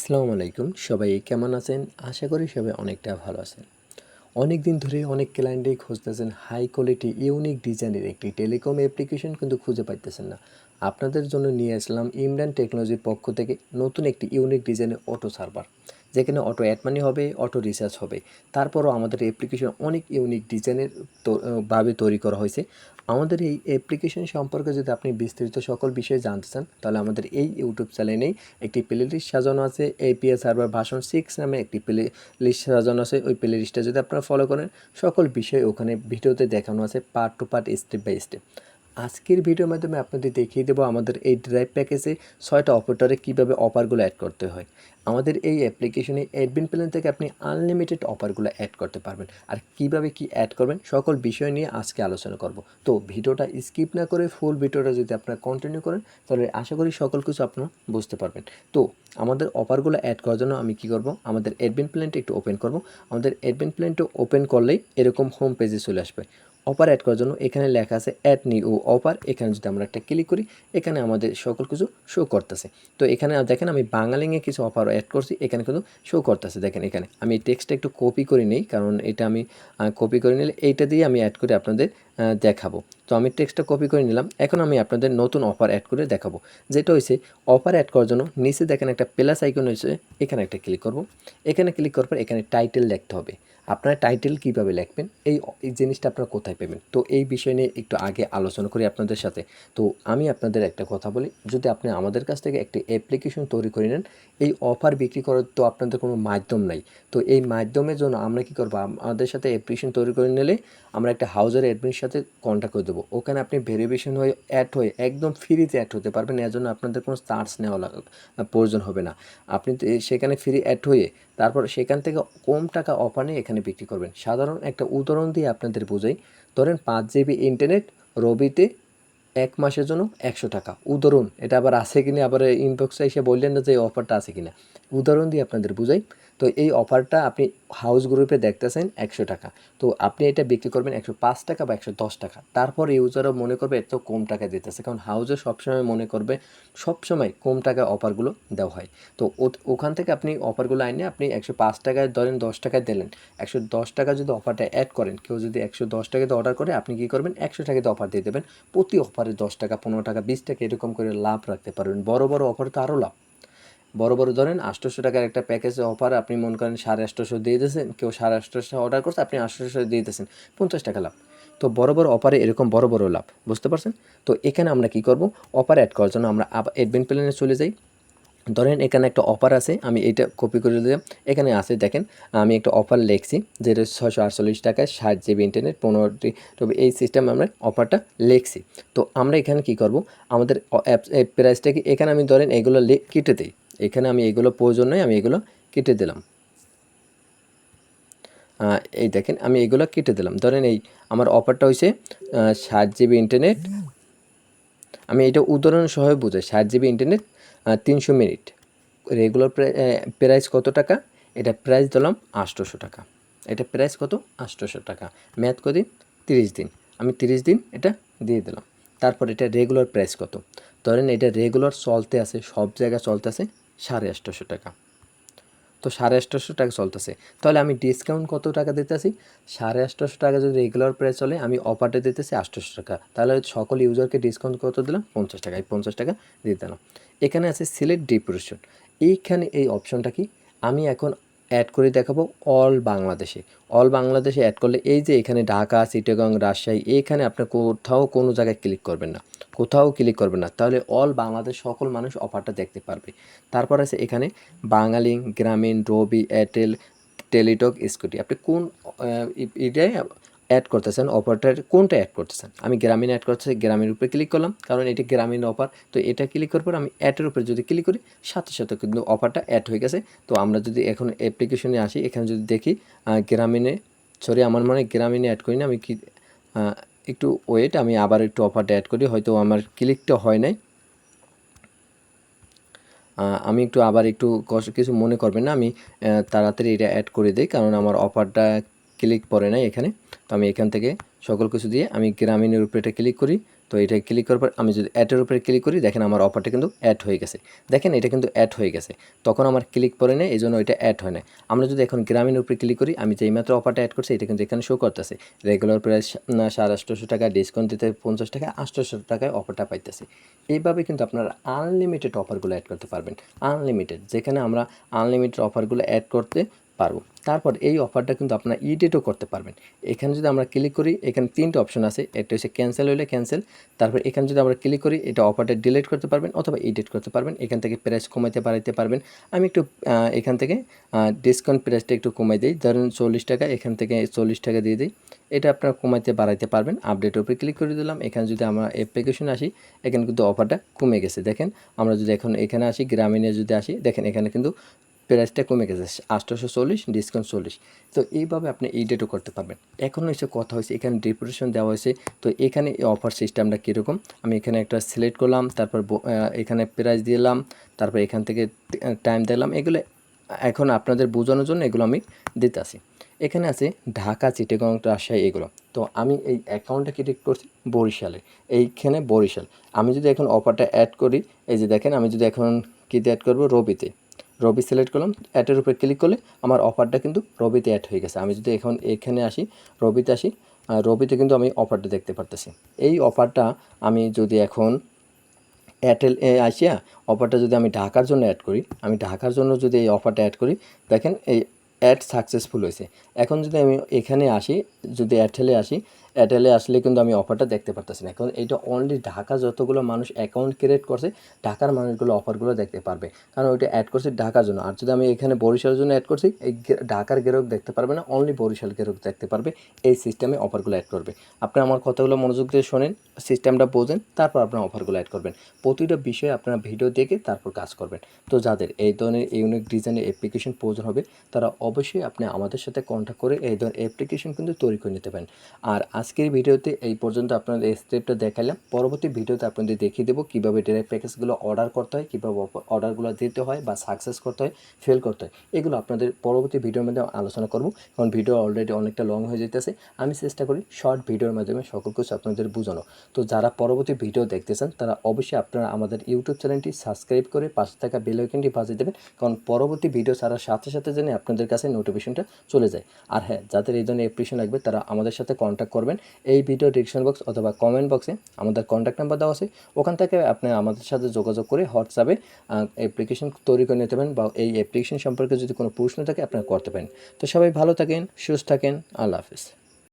আসসালামু আলাইকুম। সবাই কেমন আছেন? আশা করি সবাই অনেকটা ভালো আছেন। অনেক দিন ধরে অনেক ক্লায়েন্টেই খুঁজতেছেন হাই কোয়ালিটি ইউনিক ডিজাইনের একটি টেলিকম অ্যাপ্লিকেশন কিন্তু খুঁজে পাইতেছেন না। আপনাদের জন্য নিয়ে আসলাম ইমরান টেকনোলজির পক্ষ থেকে নতুন একটি ইউনিক ডিজাইনের অটো সার্ভার যেখানে অটো অ্যাডমানি হবে অটো রিচার্জ হবে। তারপরও আমাদের অ্যাপ্লিকেশন অনেক ইউনিক ডিজাইনের ভাবে তৈরি করা হয়েছে। আমাদের এই অ্যাপ্লিকেশন সম্পর্কে যদি আপনি বিস্তারিত সকল বিষয়ে জানতে চান, তাহলে আমাদের এই ইউটিউব চ্যানেলেই একটি প্লে লিস্ট সাজানো আছে। এপিএস সার্ভার ভাষণ সিক্স নামে একটি প্লে লিস্ট সাজানো আছে। ওই প্লে লিস্টটা যদি আপনারা ফলো করেন, সকল বিষয় ওখানে ভিডিওতে দেখানো আছে part two part step by step আজকের ভিডিওর মাধ্যমে আপনাদের দেখিয়ে দেবো আমাদের এই ড্রাইভ প্যাকেজে ছয়টা অপারেটরে কীভাবে অফারগুলো অ্যাড করতে হয়। আমাদের এই অ্যাপ্লিকেশনে অ্যাডমিন প্ল্যান থেকে আপনি আনলিমিটেড অফারগুলো অ্যাড করতে পারবেন। আর কীভাবে কি অ্যাড করবেন সকল বিষয় নিয়ে আজকে আলোচনা করব। তো ভিডিওটা স্কিপ না করে ফুল ভিডিওটা যদি আপনারা কন্টিনিউ করেন, তাহলে আশা করি সকল কিছু আপনারা বুঝতে পারবেন। তো আমাদের অফারগুলো অ্যাড করার জন্য আমি কি করব? আমাদের অ্যাডমিন প্ল্যানটা একটু ওপেন করব। আমাদের অ্যাডমিন প্ল্যানটা ওপেন করলেই এরকম হোম পেজে চলে আসবে। অফার অ্যাড করার জন্য এখানে লেখা আছে অ্যাড নি ও অপার এখানে যদি আমরা একটা ক্লিক করি, এখানে আমাদের সকল কিছু শো করতেছে। তো এখানে দেখেন আমি বাঙালিংয়ে কিছু অফার অ্যাড করছি, এখানে কিন্তু শো করতেছে। দেখেন এখানে আমি টেক্সটটা একটু কপি করে নিই, কারণ এটা আমি কপি করে নিলে এইটা দিয়ে আমি অ্যাড করি আপনাদের দেখাবো। তো আমি টেক্সটটা কপি করে নিলাম। এখন আমি আপনাদের নতুন অফার অ্যাড করে দেখাবো। যেটা হয়েছে অফার অ্যাড করার জন্য নিচে দেখেন একটা প্লাস আইকন হয়েছে এখানে একটা ক্লিক করব। এখানে ক্লিক করার পর এখানে টাইটেল লিখতে হবে। আপনার টাইটেল কীভাবে লিখবেন? এই এই জিনিসটা আপনারা কোথায় পাবেন? তো এই বিষয় নিয়ে একটু আগে আলোচনা করি আপনাদের সাথে। তো আমি আপনাদের একটা কথা বলি, যদি আপনি আমাদের কাছ থেকে একটি অ্যাপ্লিকেশন তৈরি করে নেন, এই অফার বিক্রি করার তো আপনাদের কোনো মাধ্যম নাই। তো এই মাধ্যমের জন্য আমরা কি করব? আমাদের সাথে অ্যাপ্লিকেশন তৈরি করে নিলে আমরা একটা হাউজার অ্যাডমিনের সাথে কন্ট্যাক্ট করে দেবো। ওখানে আপনি ভেরিফিকেশন হয়ে অ্যাড হয়ে, একদম ফ্রিতে অ্যাড হতে পারবেন, এর জন্য আপনাদের কোনো চার্জ নেওয়া লাগ- প্রয়োজন হবে না। আপনি সেখানে ফ্রি অ্যাড হয়ে, তারপর সেখান থেকে কম টাকা অফার এখানে বিক্রি করবেন। সাধারণ একটা উদাহরণ দিয়ে আপনাদের বোঝাই। ধরেন পাঁচ জিবি ইন্টারনেট রবিতে এক মাসের জন্য একশো টাকা। উদাহরণ, এটা আবার আছে কিনা? আবার ইনবক্সে এসে বললেন না যে এই অফারটা আছে কিনা? উদাহরণ দিয়ে আপনাদের বুঝাই। তো এই অফারটা আপনি হাউস গ্রুপে দেখতেছেন একশো টাকা। তো আপনি এটা বিক্রি করবেন একশো পাঁচ টাকা বা একশো দশ টাকা। তারপর ইউজারও মনে করবে এত কম টাকা দিতেছে। কারণ হাউসে সবসময় মনে করবে, সবসময় কম টাকা অফারগুলো দেওয়া হয়। তো ওখান থেকে আপনি অফারগুলো আইনে আপনি একশো পাঁচ টাকায় ধরেন দশ টাকায় দিলেন। একশো দশ টাকা যদি অফারটা অ্যাড করেন, কেউ যদি একশো দশ টাকাতে অর্ডার করে, আপনি কী করবেন? একশো টাকাতে অফার দিয়ে দেবেন। প্রতি অফারে দশ টাকা, পনেরো টাকা, বিশ টাকা এরকম করে লাভ রাখতে পারবেন। বড় বড় অফার তো আরও লাভ। বড় বড় ধরেন আটশোশো টাকার একটা প্যাকেজে অফার, আপনি মনে করেন সাড়ে আটশোশো দিয়ে দিয়েছেন, কেউ সাড়ে আটশোশো অর্ডার করছে, আপনি আটশোশো দিয়ে দিয়েছেন, পঞ্চাশ টাকা লাভ। তো বড় বড় অফারে এরকম বড় বড় লাভ, বুঝতে পারছেন? তো এখানে আমরা কি করব? অফার অ্যাড করার জন্য আমরা অ্যাডমিন প্ল্যানে চলে যাই। ধরেন এখানে একটা অফার আছে, আমি এটা কপি করে দিলাম। এখানে আছে, দেখেন, আমি একটা অফার লিখছি, যেটা ছশো আটচল্লিশ টাকায় ষাট জিবি ইন্টারনেট পনেরোটি তবে এই সিস্টেম আমরা অফারটা লিখছি। তো আমরা এখানে কি করব? আমাদের অ্যাপ প্রাইসটাকে এখানে আমি ধরেন এগুলো কেটে দিই। এখানে আমি এগুলো প্রয়োজন নয় আমি এগুলো কেটে দিলাম। এই দেখেন, আমি এগুলো কেটে দিলাম। ধরেন এই আমার অফারটা হয়েছে ষাট জিবি ইন্টারনেট আমি এটা উদাহরণ সহ বুঝাই, ষাট জিবি ইন্টারনেট তিনশো মিনিট। রেগুলার প্রাইস কত টাকা? এটা প্রাইস দিলাম আটশোশো টাকা। এটা প্রাইস কত? আটশোশো টাকা। ম্যাথ কদিন তিরিশ দিন। আমি তিরিশ দিন এটা দিয়ে দিলাম। তারপর এটা রেগুলার প্রাইস কত? ধরেন এটা রেগুলার চলতে আছে, সব জায়গায় চলতে আছে সাড়ে আটশোশো টাকা। তো সাড়ে আটশোশো টাকা চলতেছে। তাহলে আমি ডিসকাউন্ট কত টাকা দিতেছি? সাড়ে আটশোশো টাকা যদি রেগুলার প্রাইস চলে, আমি অফারটা দিতেছি আটশোশো টাকা। তাহলে সকল ইউজারকে ডিসকাউন্ট কত দিলাম? পঞ্চাশ টাকা। এই পঞ্চাশ টাকা দিয়ে দিলাম। এখানে আছে সিলেক্ট ডিপ্রেশন এইখানে এই অপশনটা কি? আমি এখন অ্যাড করে দেখাবো অল বাংলাদেশে। অল বাংলাদেশে অ্যাড করলে এই যে এখানে ঢাকা, চিটাগং, রাজশাহী এইখানে আপনি কোথাও কোনো জায়গায় ক্লিক করবেন না। কোথাও ক্লিক করবেন না। তাহলে অল বাংলাদেশ সকল মানুষ অফারটা দেখতে পারবে। তারপর আছে এখানে বাঙালি, গ্রামীণ, রবি এয়ারটেল টেলিটক স্কুটি আপনি কোন এটাই অ্যাড করতেছেন অফারটার কোনটা অ্যাড করতেছেন? আমি গ্রামীণ অ্যাড করতেছি, গ্রামীণ উপরে ক্লিক করলাম, কারণ এটি গ্রামীণ অফার তো এটা ক্লিক করার পর আমি অ্যাডের উপরে যদি ক্লিক করি, সাথে সাথে কিন্তু অফারটা অ্যাড হয়ে গেছে। তো আমরা যদি এখন অ্যাপ্লিকেশনে আসি, এখানে যদি দেখি গ্রামীণে সরি আমার মনে হয় গ্রামীণে অ্যাড করি না, আমি কি একটু ওয়েট আমি আবার একটু অফারটা অ্যাড করি, হয়তো আমার ক্লিকটা হয় নাই। আমি একটু আবার একটু কিছু মনে করবেন না, আমি তাড়াতাড়ি এটা অ্যাড করে দিই, কারণ আমার অফারটা ক্লিক পড়ে নাই এখানে, তো আমি এখান থেকে সকল কিছু দিয়ে আমি গ্রামীণের উপরে এটা ক্লিক করি। তো এটা ক্লিক করার পর আমি যদি অ্যাডের উপরে ক্লিক করি, দেখেন আমার অফারটা কিন্তু অ্যাড হয়ে গেছে। দেখেন এটা কিন্তু অ্যাড হয়ে গেছে। তখন আমার ক্লিক পরে নেই এই জন্য এটা অ্যাড হয় না আমরা যদি এখন গ্রামীণ উপরে ক্লিক করি, আমি যেই মাত্র অফারটা অ্যাড করছি, এটা কিন্তু এখানে শো করতেছে। রেগুলার প্রাইস সাড়ে আটশোশো টাকা ডিসকাউন্ট দিতে পঞ্চাশ টাকা, আটশোশো টাকায় অফারটা পাইতেছে। এইভাবে কিন্তু আপনারা আনলিমিটেড অফারগুলো অ্যাড করতে পারবেন। আনলিমিটেড যেখানে আমরা আনলিমিটেড অফারগুলো অ্যাড করতে পারব। তারপর এই অফারটা কিন্তু আপনারা ইডিটও করতে পারবেন। এখানে যদি আমরা ক্লিক করি, এখানে তিনটে অপশন আছে। একটা হচ্ছে ক্যান্সেল হলে ক্যান্সেল তারপর এখানে যদি আমরা ক্লিক করি, এটা অফারটা ডিলিট করতে পারবেন অথবা এডিট করতে পারবেন। এখান থেকে প্রাইস কমাইতে বাড়াইতে পারবেন। আমি একটু এখান থেকে ডিসকাউন্ট প্রাইসটা একটু কমাই দিই। ধরুন চল্লিশ টাকা, এখান থেকে চল্লিশ টাকা দিয়ে দিই। এটা আপনারা কমাইতে বাড়াইতে পারবেন। আপডেট উপরে ক্লিক করে দিলাম। এখানে যদি আমরা অ্যাপ্লিকেশন আসি, এখানে কিন্তু অফারটা কমে গেছে। দেখেন, আমরা যদি এখন এখানে আসি, গ্রামীণে যদি আসি, দেখেন এখানে কিন্তু প্রাইসটা কমে গেছে আটশোশো চল্লিশ ডিসকাউন্ট চল্লিশ। তো এইভাবে আপনি এই ডেটও করতে পারবেন। এখন হচ্ছে কথা হয়েছে, এখানে ডিপ্রেশন দেওয়া হয়েছে। তো এখানে এই অফার সিস্টেমটা কীরকম? আমি এখানে একটা সিলেক্ট করলাম, তারপর এখানে প্রাইস দিলাম, তারপর এখান থেকে টাইম দিলাম। এগুলো এখন আপনাদের বোঝানোর জন্য এগুলো আমি দিতেছি। এখানে আছে ঢাকা, চিটেগং, রাজশাহী, এগুলো। তো আমি এই অ্যাকাউন্টটা ক্রিয়েট করছি বরিশালে। এইখানে বরিশাল। আমি যদি এখন অফারটা অ্যাড করি, এই যে দেখেন, আমি যদি এখন কীতে অ্যাড করব? রবিতে। রবি সিলেক্ট করলাম অ্যাডের উপরে ক্লিক করলে আমার অফারটা কিন্তু রবিতে অ্যাড হয়ে গেছে। আমি যদি এখন এখানে আসি রবিতে আসি রবিতে কিন্তু আমি অফারটা দেখতে পারতেছি। এই অফারটা আমি যদি এখন এয়ারটেল এ আসিয়া অফারটা যদি আমি ঢাকার জন্য অ্যাড করি, আমি ঢাকার জন্য যদি এই অফারটা অ্যাড করি, দেখেন এই অ্যাড সাকসেসফুল হয়েছে। এখন যদি আমি এখানে আসি, যদি এয়ারটেলে আসি এয়ারটেলে আসলে কিন্তু আমি অফারটা দেখতে পারতেছি না। কারণ এটা অনলি ঢাকা যতগুলো মানুষ অ্যাকাউন্ট ক্রিয়েট করছে, ঢাকার মানুষগুলো অফারগুলো দেখতে পারবে। কারণ ওইটা অ্যাড করছি ঢাকার জন্য। আর যদি আমি এখানে বরিশালের জন্য অ্যাড করছি, এই ঢাকার গ্রাহক দেখতে পারবে না অনলি বরিশাল গ্রাহক দেখতে পারবে। এই সিস্টেমে অফারগুলো অ্যাড করবে। আপনি আমার কথাগুলো মনোযোগ দিয়ে শোনেন সিস্টেমটা বোঝেন, তারপর আপনার অফারগুলো অ্যাড করবেন। প্রতিটা বিষয়ে আপনারা ভিডিও দেখে তারপর কাজ করবেন। তো যাদের এই ধরনের ইউনিক ডিজাইনের অ্যাপ্লিকেশন প্রয়োজন হবে, তারা অবশ্যই আপনি আমাদের সাথে কন্ট্যাক্ট করে এই ধরনের অ্যাপ্লিকেশন কিন্তু তৈরি করে নিতে পারেন। আর আজকের ভিডিওতে এই পর্যন্ত আপনাদের স্টেপটা দেখালাম। পরবর্তী ভিডিওতে আপনাদের দেখিয়ে দেবো কীভাবে ডিরেক্ট প্যাকেজগুলো অর্ডার করতে হয়, কীভাবে অর্ডারগুলো দিতে হয় বা সাকসেস করতে হয় ফেল করতে হয়। এগুলো আপনাদের পরবর্তী ভিডিওর মধ্যে আলোচনা করব। কারণ ভিডিও অলরেডি অনেকটা লং হয়ে যেতেছে। আমি চেষ্টা করি শর্ট ভিডিওর মাধ্যমে সকল কিছু আপনাদের বোঝানো তো যারা পরবর্তী ভিডিও দেখতে চান, তারা অবশ্যই আপনারা আমাদের ইউটিউব চ্যানেলটি সাবস্ক্রাইব করে পাশে থাকা বেল আইকনটি বাজিয়ে দেবেন। কারণ পরবর্তী ভিডিও ছাড়ার সাথে সাথে যেন আপনাদের কাছে নোটিফিকেশনটা চলে যায়। আর হ্যাঁ যাদের এই ধরনের অ্যাপ্লিকেশন লাগবে, তারা আমাদের সাথে কন্ট্যাক্ট করবেন এই ভিডিও ডিসক্রিপশন বক্স অথবা কমেন্ট বক্সে আমাদের কন্ট্যাক্ট নাম্বার দেওয়া আছে। ওখান থেকে আপনি আমাদের সাথে যোগাযোগ করে হোয়াটসঅ্যাপে অ্যাপ্লিকেশন তৈরি করে নিতে পারেন বা এই অ্যাপ্লিকেশন সম্পর্কে যদি কোনো প্রশ্ন থাকে, আপনারা করতে পারেন। তো সবাই ভালো থাকেন, সুস্থ থাকেন, আল্লাহ হাফিজ।